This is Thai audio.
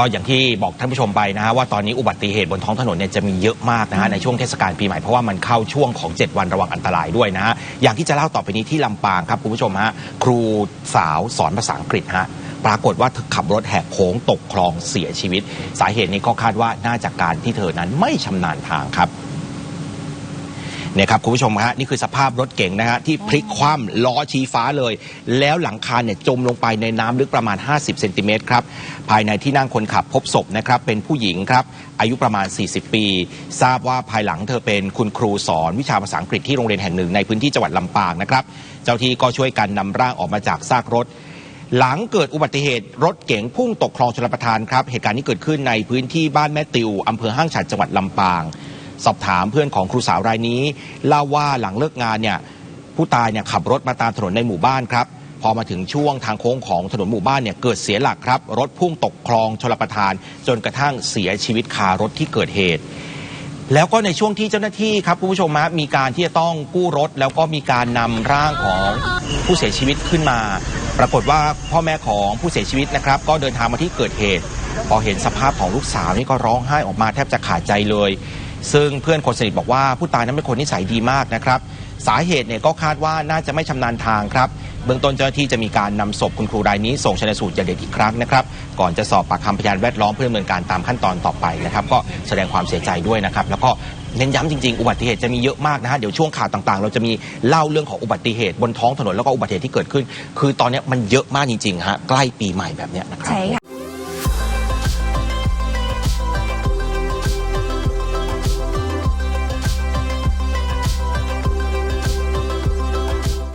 ก็อย่างที่บอกท่านผู้ชมไปนะฮะว่าตอนนี้อุบัติเหตุบนท้องถนนเนี่ยจะมีเยอะมากนะฮะในช่วงเทศกาลปีใหม่เพราะว่ามันเข้าช่วงของ 7 วันระวังอันตรายด้วยนะฮะอย่างที่จะเล่าต่อไปนี้ที่ลำปางครับคุณผู้ชมฮะครูสาวสอนภาษาอังกฤษฮะปรากฏว่าเธอขับรถแหกโค้งตกคลองเสียชีวิต สาเหตุนี้ก็คาดว่าน่าจากการที่เธอนั้นไม่ชำนาญทางครับ เนี่ยครับคุณผู้ชมฮะนี่คือสภาพรถเก๋งนะฮะที่พลิกคว่ำล้อชี้ฟ้าเลย แล้วหลังคาเนี่ยจมลงไปในน้ำลึกประมาณ 50 เซนติเมตรครับ ภายในที่นั่งคนขับพบศพนะครับเป็นผู้หญิงครับ อายุประมาณ 40 ปี ทราบว่าภายหลังเธอเป็นคุณครูสอนวิชาภาษาอังกฤษที่โรงเรียนแห่งหนึ่งในพื้นที่จังหวัดลำปางนะครับ เจ้าที่ก็ช่วยกันนำร่างออกมาจากซากรถหลังเกิดอุบัติเหตุรถเก๋งพุ่งตกคลองชลประทานครับ เหตุการณ์นี้เกิดขึ้นในพื้นที่บ้านแม่ติวอำเภอห้างฉัดจังหวัดลำปาง สอบถามเพื่อนของครูสาวรายนี้เล่าว่าหลังเลิกงานเนี่ยผู้ตายเนี่ยขับรถมาตามถนนในหมู่บ้านครับ พอมาถึงช่วงทางโค้งของถนนหมู่บ้านเนี่ยเกิดเสียหลักครับ รถพุ่งตกคลองชลประทาน จนกระทั่งเสียชีวิตคารถที่เกิดเหตุ แล้วก็ในช่วงที่เจ้าหน้าที่ครับคุณผู้ชมฮะมีการที่จะต้องกู้รถ แล้วก็มีการนำร่างของผู้เสียชีวิตขึ้นมา ปรากฏว่าพ่อแม่ของผู้เสียชีวิตนะครับ ก็เดินทางมาที่เกิดเหตุ พอเห็นสภาพของลูกสาวนี่ก็ร้องไห้ออกมาแทบจะขาดใจเลย ซึ่งเพื่อนคนสนิทบอกว่าผู้ตายนั้นเป็นคนนิสัยดีมากนะครับ สาเหตุเนี่ยก็คาดว่าน่าจะไม่ชำนาญทางครับเบื้องต้นเจ้าหน้าที่จะมีการนำศพคุณครูรายนี้ส่งชนสูตรอย่างเอียดอีกครั้งนะครับ ก่อนจะสอบปากคำพยานแวดล้อมเพื่อดำเนินการตามขั้นตอนต่อไปนะครับ ก็แสดงความเสียใจด้วยนะครับ แล้วก็เน้นย้ำจริงๆ อุบัติเหตุจะมีเยอะมากนะฮะ เดี๋ยวช่วงข่าวต่างๆ เราจะมีเล่าเรื่องของอุบัติเหตุบนท้องถนนแล้วก็อุบัติเหตุที่เกิดขึ้น คือตอนนี้มันเยอะมากจริงๆฮะใกล้ปีใหม่แบบเนี้ยนะครับใช่ค่ะ